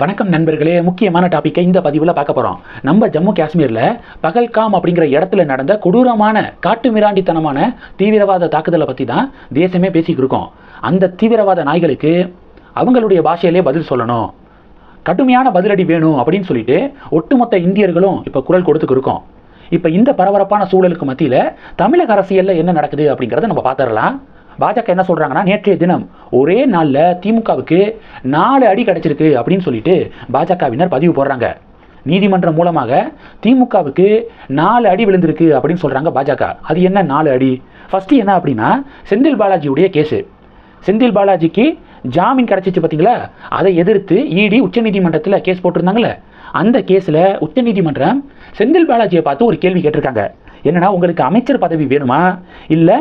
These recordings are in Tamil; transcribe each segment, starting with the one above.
வணக்கம் நண்பர்களே முக்கியமான டாப்பிக்கை இந்த பதிவில் பார்க்க போகிறோம் நம்ம ஜம்மு காஷ்மீரில் பகல்காம் அப்படிங்கிற இடத்துல நடந்த கொடூரமான காட்டு மிராண்டித்தனமான தீவிரவாத தாக்குதலை பற்றி தான் தேசமே பேசிக்கிட்டு இருக்கோம். அந்த தீவிரவாத நாய்களுக்கு அவங்களுடைய பாஷையிலே பதில் சொல்லணும். கடுமையான பதிலடி வேணும் அப்படின்னு சொல்லிட்டு ஒட்டுமொத்த இந்தியர்களும் இப்போ குரல் கொடுத்துக்கிருக்கோம் இப்போ இந்த பரபரப்பான சூழலுக்கு மத்தியில் தமிழக அரசியலில் என்ன நடக்குது அப்படிங்கிறத நம்ம பார்த்துடலாம். பாஜக என்ன சொல்கிறாங்கன்னா நேற்றைய தினம் ஒரே நாளில் திமுகவுக்கு நாலு அடி கிடச்சிருக்கு அப்படின்னு சொல்லிட்டு பாஜகவினர் பதிவு போடுறாங்க. நீதிமன்றம் மூலமாக திமுகவுக்கு நாலு அடி விழுந்திருக்கு அப்படின்னு சொல்கிறாங்க பாஜக. அது என்ன நாலு அடி? ஃபஸ்ட்டு என்ன அப்படின்னா செந்தில் பாலாஜியுடைய கேஸு. செந்தில் பாலாஜிக்கு ஜாமீன் கிடச்சிச்சு பார்த்தீங்களா அதை எதிர்த்து இடி உச்சநீதிமன்றத்தில் கேஸ் போட்டிருந்தாங்களே அந்த கேஸில் உச்சநீதிமன்றம் செந்தில் பாலாஜியை பார்த்து ஒரு கேள்வி கேட்டிருக்காங்க. என்னன்னா உங்களுக்கு அமைச்சர் பதவி வேணுமா? இல்லை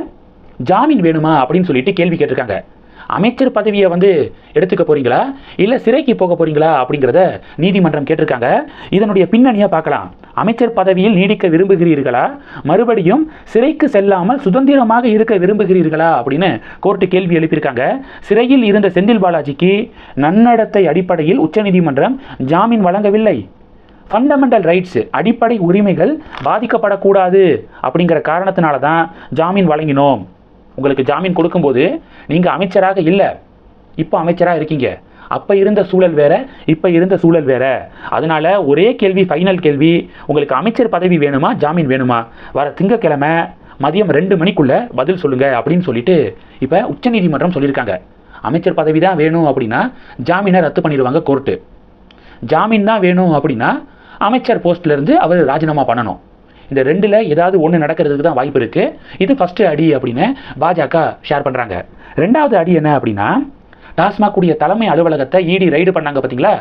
ஜாமீன் வேணுமா அப்படின்னு சொல்லிட்டு கேள்வி கேட்டிருக்காங்க. அமைச்சர் பதவியை வந்து எடுத்துக்க போறீங்களா? இல்லை சிறைக்கு போக போறீங்களா அப்படிங்கிறத நீதிமன்றம் கேட்டிருக்காங்க. இதனுடைய பின்னணியை பார்க்கலாம். அமைச்சர் பதவியில் நீடிக்க விரும்புகிறீர்களா? மறுபடியும் சிறைக்கு செல்லாமல் சுதந்திரமாக இருக்க விரும்புகிறீர்களா அப்படின்னு கோர்ட்டு கேள்வி எழுப்பியிருக்காங்க. சிறையில் இருந்த செந்தில் பாலாஜிக்கு நன்னடத்தை அடிப்படையில் உச்சநீதிமன்றம் ஜாமீன் வழங்கவில்லை. ஃபண்டமெண்டல் ரைட்ஸ் அடிப்படை உரிமைகள் பாதிக்கப்படக்கூடாது அப்படிங்கிற காரணத்தினால தான் ஜாமீன் வழங்கினோம். உங்களுக்கு ஜாமீன் கொடுக்கும்போது நீங்கள் அமைச்சராக இல்லை. இப்போ அமைச்சராக இருக்கீங்க. அப்போ இருந்த சூழல் வேற இப்போ இருந்த சூழல் வேற. அதனால ஒரே கேள்வி ஃபைனல் கேள்வி உங்களுக்கு அமைச்சர் பதவி வேணுமா ஜாமீன் வேணுமா? வர திங்கக்கிழமை மதியம் ரெண்டு மணிக்குள்ள பதில் சொல்லுங்க அப்படின்னு சொல்லிட்டு இப்போ உச்சநீதிமன்றம் சொல்லியிருக்காங்க. அமைச்சர் பதவி தான் வேணும் அப்படின்னா ஜாமீனை ரத்து பண்ணிடுவாங்க கோர்ட்டு ஜாமீன் தான் வேணும் அப்படின்னா அமைச்சர் போஸ்ட்லேருந்து அவர் ராஜினாமா பண்ணணும். இந்த ரெண்டில் ஏதாவது ஒன்று நடக்கிறதுக்கு தான் வாய்ப்பு இருக்குது இது ஃபஸ்ட்டு அடி அப்படின்னு பாஜக ஷேர் பண்ணுறாங்க ரெண்டாவது அடி என்ன அப்படின்னா டாஸ்மாக் உடைய தலைமை அலுவலகத்தை இடி ரைடு பண்ணாங்க பார்த்தீங்களா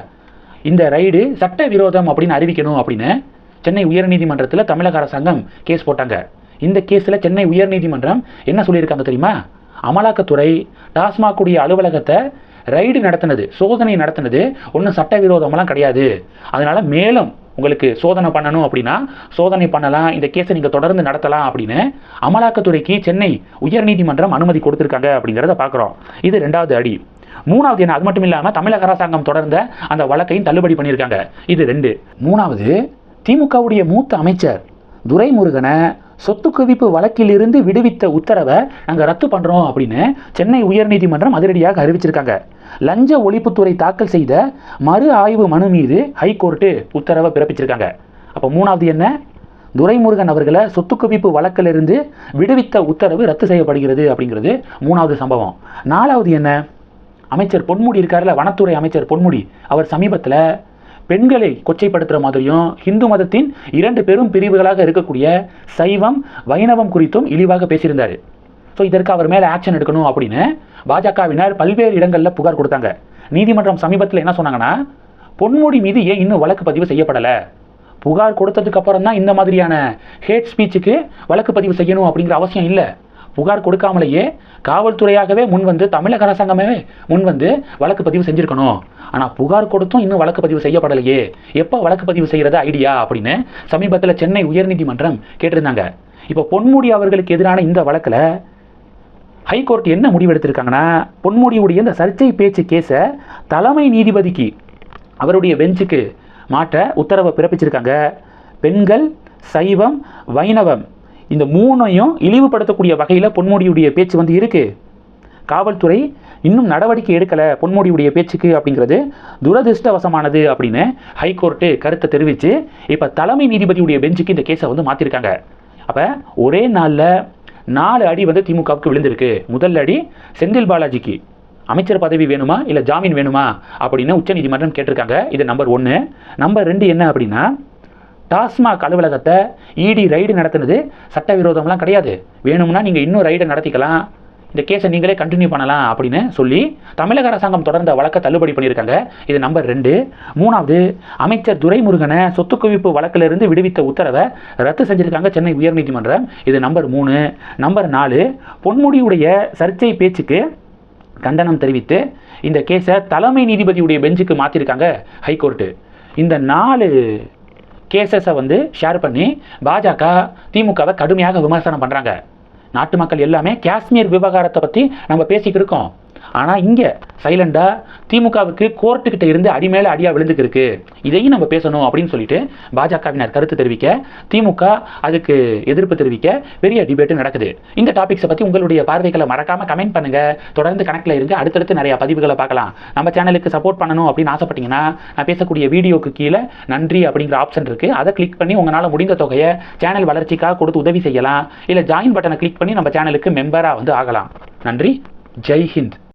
இந்த ரைடு சட்ட விரோதம் அப்படின்னு அறிவிக்கணும் அப்படின்னு சென்னை உயர்நீதிமன்றத்தில் தமிழக அரசாங்கம் கேஸ் போட்டாங்க. இந்த கேஸில் சென்னை உயர்நீதிமன்றம் என்ன சொல்லியிருக்காங்க தெரியுமா? அமலாக்கத்துறை டாஸ்மாகுடைய அலுவலகத்தை ரைடு நடத்தினது சோதனை நடத்தினது ஒன்றும் சட்டவிரோதமெல்லாம் கிடையாது. அதனால் மேலும் உங்களுக்கு சோதனை பண்ணணும் அப்படின்னா சோதனை பண்ணலாம் இந்த கேஸை நீங்கள் தொடர்ந்து நடத்தலாம் அப்படின்னு அமலாக்கத்துறைக்கு சென்னை உயர்நீதிமன்றம் அனுமதி கொடுத்துருக்காங்க அப்படிங்கிறத பார்க்குறோம் இது ரெண்டாவது அடி. மூணாவது என்ன? அது மட்டும் இல்லாமல் தமிழக அரசாங்கம் தொடர்ந்த அந்த வழக்கையும் தள்ளுபடி பண்ணியிருக்காங்க. இது ரெண்டு. மூணாவது திமுகவுடைய மூத்த அமைச்சர் துரைமுருகனை சொத்து குவிப்பு வழக்கிலிருந்து விடுவித்த உத்தரவை நாங்கள் ரத்து பண்ணுறோம் அப்படின்னு சென்னை உயர்நீதிமன்றம் அதிரடியாக அறிவிச்சிருக்காங்க. லஞ்ச ஒழிப்புத்துறை தாக்கல் செய்த மறு ஆய்வு மனு மீது ஹைகோர்ட்டு உத்தரவை பிறப்பிச்சிருக்காங்க. அப்போ மூணாவது என்ன? துரைமுருகன் அவர்களை சொத்து குவிப்பு வழக்கிலிருந்து விடுவித்த உத்தரவு ரத்து செய்யப்படுகிறது அப்படிங்கிறது மூணாவது சம்பவம். நாலாவது என்ன? அமைச்சர் பொன்முடி இருக்கார்ல வனத்துறை அமைச்சர் பொன்முடி அவர் சமீபத்தில் பெண்களை கொச்சைப்படுத்துகிற மாதிரியும் இந்து மதத்தின் இரண்டு பெரும் பிரிவுகளாக இருக்கக்கூடிய சைவம் வைணவம் குறித்தும் இழிவாக பேசியிருந்தார். ஸோ இதற்கு அவர் மேலே ஆக்ஷன் எடுக்கணும் அப்படின்னு பாஜகவினர் பல்வேறு இடங்களில் புகார் கொடுத்தாங்க. நீதிமன்றம் சமீபத்தில் என்ன சொன்னாங்கன்னா பொன்முடி மீது ஏன் இன்னும் வழக்கு பதிவு செய்யப்படலை? புகார் கொடுத்ததுக்கு அப்புறம் தான் இந்த மாதிரியான ஹேட் ஸ்பீச்சுக்கு வழக்கு பதிவு செய்யணும் அப்படிங்கிற அவசியம் இல்லை. புகார் கொடுக்காமலேயே காவல்துறையாகவே முன் வந்து தமிழக அரசாங்கமே முன் வந்து வழக்கு பதிவு செஞ்சுருக்கணும். ஆனால் புகார் கொடுத்தும் இன்னும் வழக்கு பதிவு செய்யப்படலையே. எப்போ வழக்கு பதிவு செய்கிறதா ஐடியா அப்படின்னு சமீபத்தில் சென்னை உயர்நீதிமன்றம் கேட்டிருந்தாங்க. இப்போ பொன்முடி அவர்களுக்கு எதிரான இந்த வழக்கில் ஹைகோர்ட் என்ன முடிவெடுத்திருக்காங்கன்னா பொன்முடியுடைய இந்த சர்ச்சை பேச்சு கேஸை தலைமை நீதிபதிக்கு அவருடைய பெஞ்சுக்கு மாற்ற உத்தரவை பிறப்பிச்சிருக்காங்க. பெண்கள் சைவம் வைணவம் இந்த மூணையும் இழிவுபடுத்தக்கூடிய வகையில் பொன்முடியுடைய பேச்சு வந்து இருக்குது காவல்துறை இன்னும் நடவடிக்கை எடுக்கலை பொன்முடியுடைய பேச்சுக்கு அப்படிங்கிறது துரதிருஷ்டவசமானது அப்படின்னு ஹைகோர்ட்டு கருத்தை தெரிவித்து இப்போ தலைமை நீதிபதியுடைய பெஞ்சுக்கு இந்த கேஸை வந்து மாற்றிருக்காங்க அப்போ ஒரே நாளில் நாலு அடி வந்து திமுகவுக்கு விழுந்திருக்கு. முதல் அடி செந்தில் பாலாஜிக்கு. அமைச்சர் பதவி வேணுமா இல்லை ஜாமீன் வேணுமா அப்படின்னு உச்சநீதிமன்றம் கேட்டிருக்காங்க. இது நம்பர் ஒன்று நம்பர் ரெண்டு என்ன அப்படின்னா டாஸ்மாக் அலுவலகத்தை இடி ரைடு நடத்துனது சட்டவிரோதம்லாம் கிடையாது. வேணும்னா நீங்கள் இன்னும் ரைடை நடத்திக்கலாம். இந்த கேஸை நீங்களே கண்டினியூ பண்ணலாம் அப்படின்னு சொல்லி தமிழக அரசாங்கம் தொடர்ந்த வழக்கை தள்ளுபடி பண்ணியிருக்காங்க. இது நம்பர் ரெண்டு. மூணாவது அமைச்சர் துரைமுருகனை சொத்து குவிப்பு வழக்கிலிருந்து விடுவித்த உத்தரவை ரத்து செஞ்சிருக்காங்க சென்னை உயர்நீதிமன்றம். இது நம்பர் மூணு. நம்பர் நாலு பொன்முடியுடைய சர்ச்சை பேச்சுக்கு கண்டனம் தெரிவித்து இந்த கேஸை தலைமை நீதிபதியுடைய பெஞ்சுக்கு மாற்றிருக்காங்க ஹைகோர்ட்டு. இந்த நாலு கேசஸை வந்து ஷேர் பண்ணி பாஜக திமுகவை கடுமையாக விமர்சனம் பண்ணுறாங்க நாட்டு மக்கள் எல்லாமே காஷ்மீர் விவகாரத்தை பற்றி நம்ம பேசிக்கிட்டு இருக்கோம். ஆனால் இங்கே சைலண்டாக திமுகவுக்கு கோர்ட்டுக்கிட்ட இருந்து அடி மேலே அடியாக விழுந்துக்கிருக்கு. இதையும் நம்ம பேசணும் அப்படின்னு சொல்லிட்டு பாஜகவினர் கருத்து தெரிவிக்க திமுக அதுக்கு எதிர்ப்பு தெரிவிக்க பெரிய டிபேட்டு நடக்குது. இந்த டாபிக்ஸை பற்றி உங்களுடைய பார்வைகளை மறக்காமல் கமெண்ட் பண்ணுங்கள் தொடர்ந்து கணக்கில் இருங்க அடுத்தடுத்து நிறையா பதிவுகளை பார்க்கலாம். நம்ம சேனலுக்கு சப்போர்ட் பண்ணணும் அப்படின்னு ஆசைப்பட்டீங்கன்னா நான் பேசக்கூடிய வீடியோக்கு கீழே நன்றி அப்படிங்கிற ஆப்ஷன் இருக்குது அதை கிளிக் பண்ணி உங்களால் முடிந்த தொகையை சேனல் வளர்ச்சிக்காக கொடுத்து உதவி செய்யலாம். இல்லை ஜாயின் பட்டனை கிளிக் பண்ணி நம்ம சேனலுக்கு மெம்பராக வந்து ஆகலாம். நன்றி. ஜெய் ஹிந்த்.